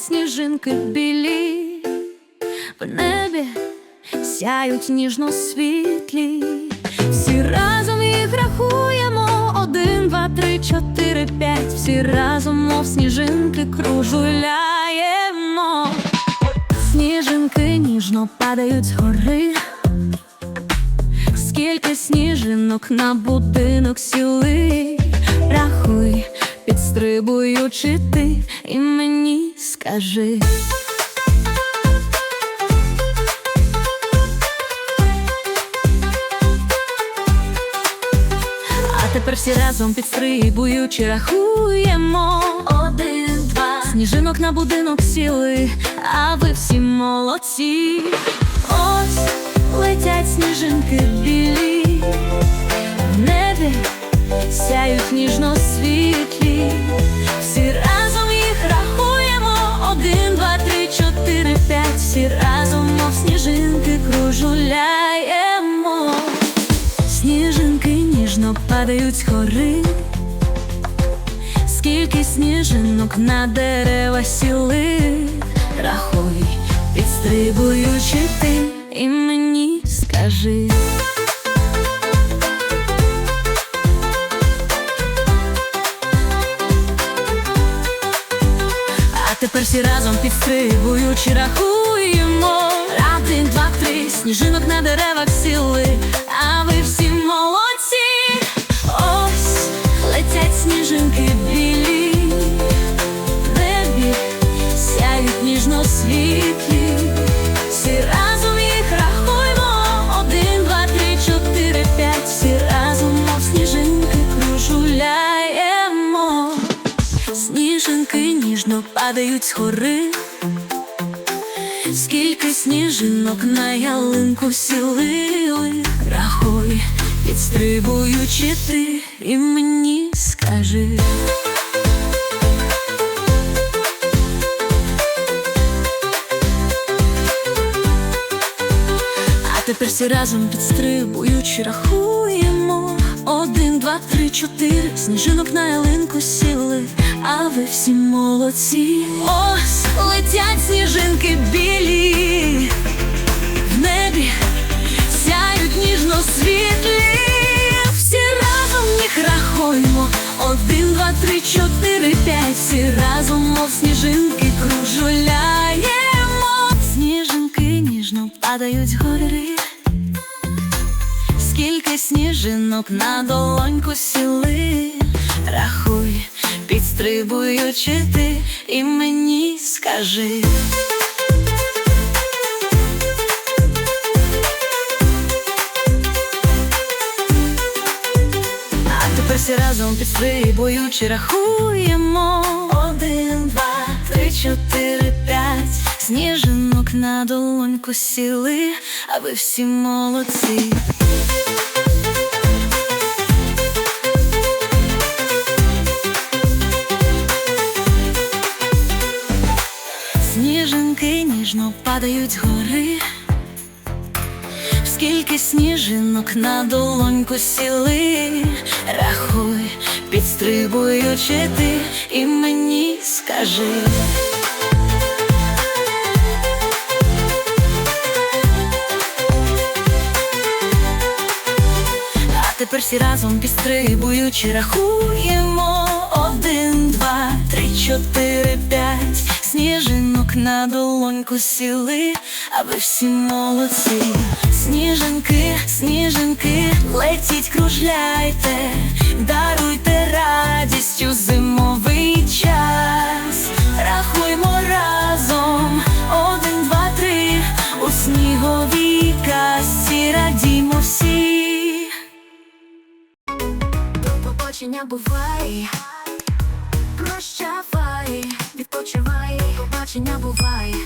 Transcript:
сніжинки білі, в небі сяють ніжно світлі. Всі разом їх рахуємо. Один, два, три, чотири, п'ять. Всі разом, мов сніжинки, кружуляємо. Сніжинки ніжно падають з гори. Скільки сніжинок на будинок сіли, рахуй, підстрибуючи ти, і мені скажи. А тепер всі разом підстрибуючи рахуємо. Один, два. Сніжинок на будинок сіли, а ви всі молодці. Ось летять сніжинки білі Всі разом, мов сніжинки, кружуляємо. Сніжинки ніжно падають з гори, скільки сніжинок на дерева сіли, рахуй, підстрибуючи ти, і мені скажи. Тепер всі разом підстрибуючи рахуємо Один, два, три, сніжинок на деревах сіли, а ви всі молодці. Ось летять сніжинки білі В небі сяють ніжно світлі Всі разом їх рахуємо. Один, два, три, чотири, п'ять. Всі разом, мов сніжинки, кружуляємо. Сніжинки ніжно падають з гори, скільки сніжинок на ялинку сілили, рахуй, підстрибуючи ти, і мені скажи. А тепер всі разом підстрибуючи рахуємо. Один, два, три, чотири. Сніжинок на ялинку сіли, а ви всі молодці. Ось летять сніжинки білі. В небі сяють ніжно світлі Всі разом їх рахуємо. Один, два, три, чотири, п'ять. Всі разом, мов сніжинки, кружуляємо Сніжинки ніжно падають гори Скільки сніжинок на долоньку сіли, рахуй, підстрибуючи ти, і мені скажи. А тепер всі разом підстрибуючи рахуємо. Один, два, три, чотири, п'ять. Сніжинок на долоньку сіли, а ви всі молодці Сніжинки ніжно падають гори. Скільки сніжинок на долоньку сіли, рахуй, підстрибуючи ти, і мені скажи. Тепер всі разом підстрибуючи рахуємо. Один, два, три, чотири, п'ять на долоньку сіли, а ви всі молодці. Сніжинки, сніжинки, летіть, кружляйте, даруйте радістю зимовий час, рахуймо разом, один, два, три, у сніговій касі радімо всі. Побачення бувай, прощавай, відпочивай, побачення бувай.